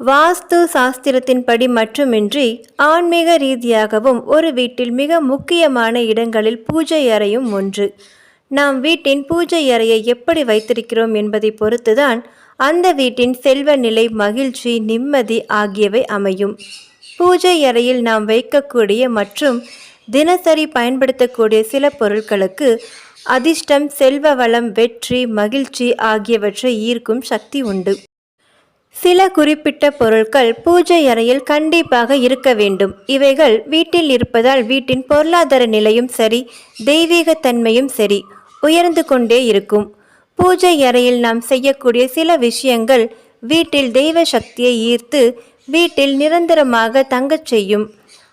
வாஸ்து சாஸ்திரத்தின்படி மட்டுமின்றி ஆன்மீக ரீதியாகவும் ஒரு வீட்டில் மிக முக்கியமான இடங்களில் பூஜை அறையும் ஒன்று. நாம் வீட்டின் பூஜை அறையை எப்படி வைத்திருக்கிறோம் என்பதை பொறுத்துதான் அந்த வீட்டின் செல்வ நிலை மகிழ்ச்சி நிம்மதி ஆகியவை அமையும். பூஜை அறையில் நாம் வைக்கக்கூடிய மற்றும் தினசரி பயன்படுத்தக்கூடிய சில பொருட்களுக்கு அதிர்ஷ்டம் செல்வ வளம் வெற்றி மகிழ்ச்சி ஆகியவற்றை ஈர்க்கும் சக்தி உண்டு. சில குறிப்பிட்ட பொருட்கள் பூஜை அறையில் கண்டிப்பாக இருக்க வேண்டும். இவைகள் வீட்டில் இருப்பதால் வீட்டின் பொருளாதார நிலையும் சரி தெய்வீகத்தன்மையும் சரி உயர்ந்து கொண்டே இருக்கும். பூஜை அறையில் நாம் செய்யக்கூடிய சில விஷயங்கள் வீட்டில் தெய்வ சக்தியை ஈர்த்து வீட்டில் நிரந்தரமாக தங்கச் செய்யும்.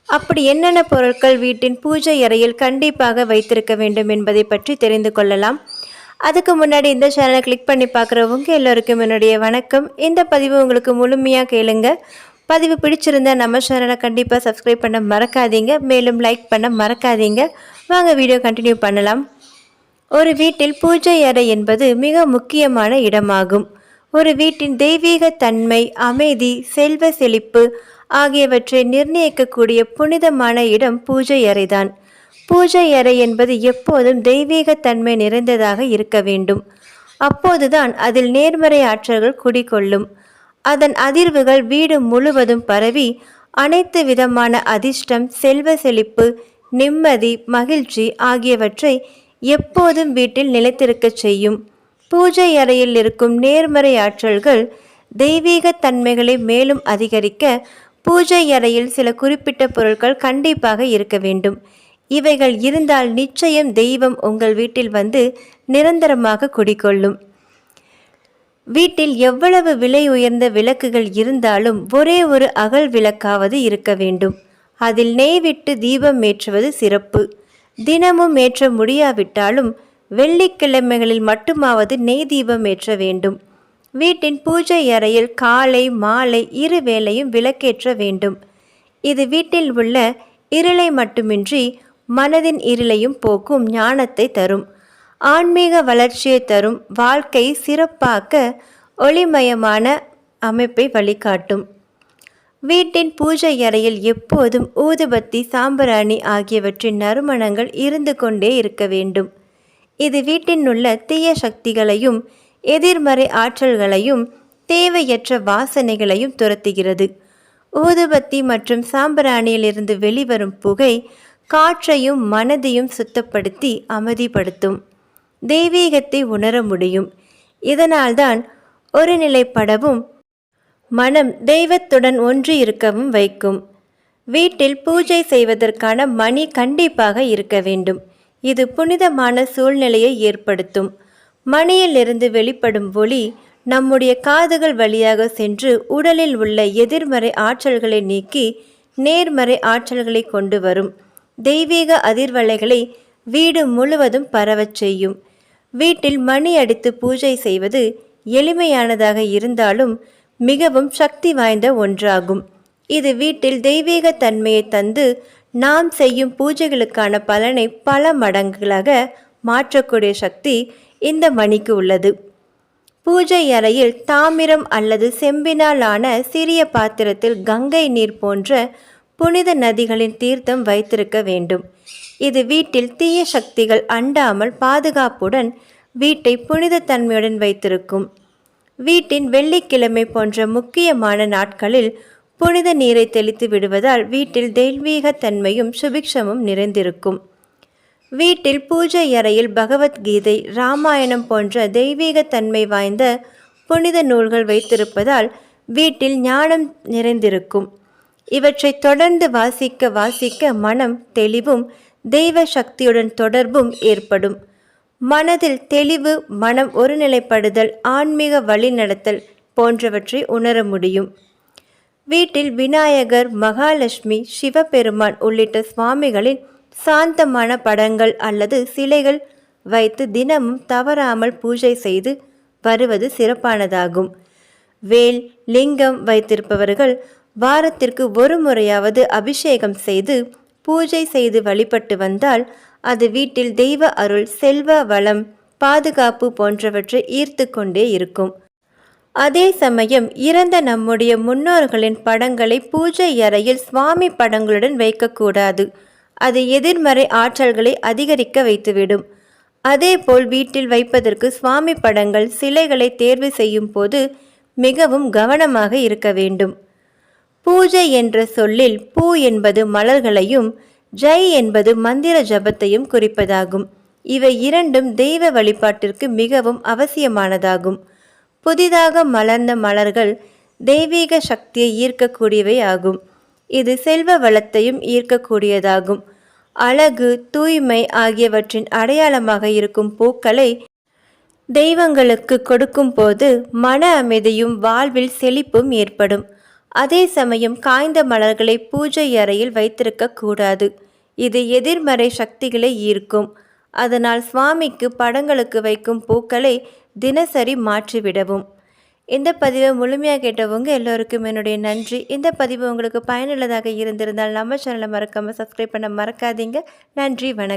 அப்படி என்னென்ன பொருட்கள் வீட்டின் பூஜை அறையில் கண்டிப்பாக வைத்திருக்க வேண்டும் என்பதை பற்றி தெரிந்து கொள்ளலாம். அதுக்கு முன்னாடி இந்த சேனலை கிளிக் பண்ணி பார்க்குறவங்க எல்லோருக்கும் என்னுடைய வணக்கம். இந்த பதிவு உங்களுக்கு முழுமையாக கேளுங்க. பதிவு பிடிச்சிருந்தா நம்ம சேனலை கண்டிப்பாக சப்ஸ்கிரைப் பண்ண மறக்காதீங்க. மேலும் லைக் பண்ண மறக்காதீங்க. வாங்க வீடியோ கண்டினியூ பண்ணலாம். ஒரு வீட்டில் பூஜை அறை என்பது மிக முக்கியமான இடமாகும். ஒரு வீட்டின் தெய்வீக தன்மை அமைதி செல்வ செழிப்பு ஆகியவற்றை நிர்ணயிக்கக்கூடிய புனிதமான இடம் பூஜை அறைதான். பூஜை அறை என்பது எப்போதும் தெய்வீக தன்மை நிறைந்ததாக இருக்க வேண்டும். அப்போதுதான் அதில் நேர்மறை ஆற்றல்கள் குடிகொள்ளும். அதன் அதிர்வுகள் வீடு முழுவதும் பரவி அனைத்து விதமான அதிர்ஷ்டம் செல்வ செழிப்பு நிம்மதி மகிழ்ச்சி ஆகியவற்றை எப்போதும் வீட்டில் நிலைத்திருக்கச் செய்யும். பூஜை அறையில் இருக்கும் நேர்மறை ஆற்றல்கள் தெய்வீக தன்மைகளை மேலும் அதிகரிக்க பூஜை அறையில் சில குறிப்பிட்ட பொருட்கள் கண்டிப்பாக இருக்க வேண்டும். இவைகள் இருந்தால் நிச்சயம் தெய்வம் உங்கள் வீட்டில் வந்து நிரந்தரமாக குடிகொள்ளும். வீட்டில் எவ்வளவு விலை உயர்ந்த விளக்குகள் இருந்தாலும் ஒரே ஒரு அகல் விளக்காவது இருக்க வேண்டும். அதில் நெய் விட்டு தீபம் ஏற்றுவது சிறப்பு. தினமும் ஏற்ற முடியாவிட்டாலும் வெள்ளிக்கிழமைகளில் மட்டுமாவது நெய் தீபம் ஏற்ற வேண்டும். வீட்டின் பூஜை அறையில் காலை மாலை இரு வேளையும் விளக்கேற்ற வேண்டும். இது வீட்டில் உள்ள இருளை மட்டுமின்றி மனதின் இருளையும் போக்கும் ஞானத்தை தரும். ஆன்மீக வளர்ச்சியை தரும். வாழ்க்கை சிறப்பாக்க ஒளிமயமான அமைப்பை வழிகாட்டும். வீட்டின் பூஜை அறையில் எப்போதும் ஊதுபத்தி சாம்பிராணி ஆகியவற்றின் நறுமணங்கள் இருந்து கொண்டே இருக்க வேண்டும். இது வீட்டின் உள்ள தீய சக்திகளையும் எதிர்மறை ஆற்றல்களையும் தேவையற்ற வாசனைகளையும் துரத்துகிறது. ஊதுபத்தி மற்றும் சாம்பிராணியிலிருந்து வெளிவரும் புகை காற்றையும் மனதையும் சுத்தப்படுத்தி அமைதிப்படுத்தும். தெய்வீகத்தை உணர முடியும். இதனால்தான் ஒருநிலைப்படவும் மனம் தெய்வத்துடன் ஒன்று இருக்கவும் வைக்கும். வீட்டில் பூஜை செய்வதற்கான மணி கண்டிப்பாக இருக்க வேண்டும். இது புனிதமான சூழ்நிலையை ஏற்படுத்தும். மணியிலிருந்து வெளிப்படும் ஒளி நம்முடைய காதுகள் வழியாக சென்று உடலில் உள்ள எதிர்மறை ஆற்றல்களை நீக்கி நேர்மறை ஆற்றல்களை கொண்டு வரும். தெய்வீக அதிர்வலைகளை வீடு முழுவதும் பரவச் செய்யும். வீட்டில் மணி அடித்து பூஜை செய்வது எளிமையானதாக இருந்தாலும் மிகவும் சக்தி வாய்ந்த ஒன்றாகும். இது வீட்டில் தெய்வீக தன்மையை தந்து நாம் செய்யும் பூஜைகளுக்கான பலனை பல மடங்குகளாக மாற்றக்கூடிய சக்தி இந்த மணிக்கு உள்ளது. பூஜை அறையில் தாமிரம் அல்லது செம்பினால் ஆன சிறிய பாத்திரத்தில் கங்கை நீர் போன்ற புனித நதிகளின் தீர்த்தம் வைத்திருக்க வேண்டும். இது வீட்டில் தீய சக்திகள் அண்டாமல் பாதுகாப்புடன் வீட்டை புனித தன்மையுடன் வைத்திருக்கும். வீட்டின் வெள்ளிக்கிழமை போன்ற முக்கியமான நாட்களில் புனித நீரை தெளித்து விடுவதால் வீட்டில் தெய்வீக தன்மையும் சுபிக்ஷமும் நிறைந்திருக்கும். வீட்டில் பூஜை அறையில் பகவத்கீதை ராமாயணம் போன்ற தெய்வீக தன்மை வாய்ந்த புனித நூல்கள் வைத்திருப்பதால் வீட்டில் ஞானம் நிறைந்திருக்கும். இவற்றை தொடர்ந்து வாசிக்க வாசிக்க மனம் தெளிவும் தெய்வ சக்தியுடன் தொடர்பும் ஏற்படும். மனதில் தெளிவு மனம் ஒருநிலைப்படுதல் ஆன்மீக வழிநடத்தல் போன்றவற்றை உணர முடியும். வீட்டில் விநாயகர் மகாலட்சுமி சிவபெருமான் உள்ளிட்ட சுவாமிகளின் சாந்தமான படங்கள் அல்லது சிலைகள் வைத்து தினமும் தவறாமல் பூஜை செய்து வருவது சிறப்பானதாகும். வேல் லிங்கம் வைத்திருப்பவர்கள் வாரத்திற்கு ஒரு முறையாவது அபிஷேகம் செய்து பூஜை செய்து வழிபட்டு வந்தால் அது வீட்டில் தெய்வ அருள் செல்வ வளம் பாதுகாப்பு போன்றவற்றை ஈர்த்து கொண்டே இருக்கும். அதே சமயம் இறந்த நம்முடைய முன்னோர்களின் படங்களை பூஜை அறையில் சுவாமி படங்களுடன் வைக்கக்கூடாது. அது எதிர்மறை ஆற்றல்களை அதிகரிக்க வைத்துவிடும். அதேபோல் வீட்டில் வைப்பதற்கு சுவாமி படங்கள் சிலைகளை தேர்வு செய்யும் போது மிகவும் கவனமாக இருக்க வேண்டும். பூஜை என்ற சொல்லில் பூ என்பது மலர்களையும் ஜெய் என்பது மந்திர ஜபத்தையும் குறிப்பதாகும். இவை இரண்டும் தெய்வ வழிபாட்டிற்கு மிகவும் அவசியமானதாகும். புதிதாக மலர்ந்த மலர்கள் தெய்வீக சக்தியை ஈர்க்கக்கூடியவை ஆகும். இது செல்வ வளத்தையும் ஈர்க்கக்கூடியதாகும். அழகு தூய்மை ஆகியவற்றின் அடையாளமாக இருக்கும் பூக்களை தெய்வங்களுக்கு கொடுக்கும் போது மன அமைதியும் வாழ்வில் செழிப்பும் ஏற்படும். அதே சமயம் காய்ந்த மலர்களை பூஜை அறையில் வைத்திருக்க கூடாது. இது எதிர்மறை சக்திகளை ஈர்க்கும். அதனால் சுவாமிக்கு படங்களுக்கு வைக்கும் பூக்களை தினசரி மாற்றிவிடவும். இந்த பதிவை முழுமையாக கேட்டவங்க எல்லோருக்கும் என்னுடைய நன்றி. இந்த பதிவு உங்களுக்கு பயனுள்ளதாக இருந்திருந்தால் நம்ம சேனலை மறக்காமல் சப்ஸ்கிரைப் பண்ண மறக்காதீங்க. நன்றி வணக்கம்.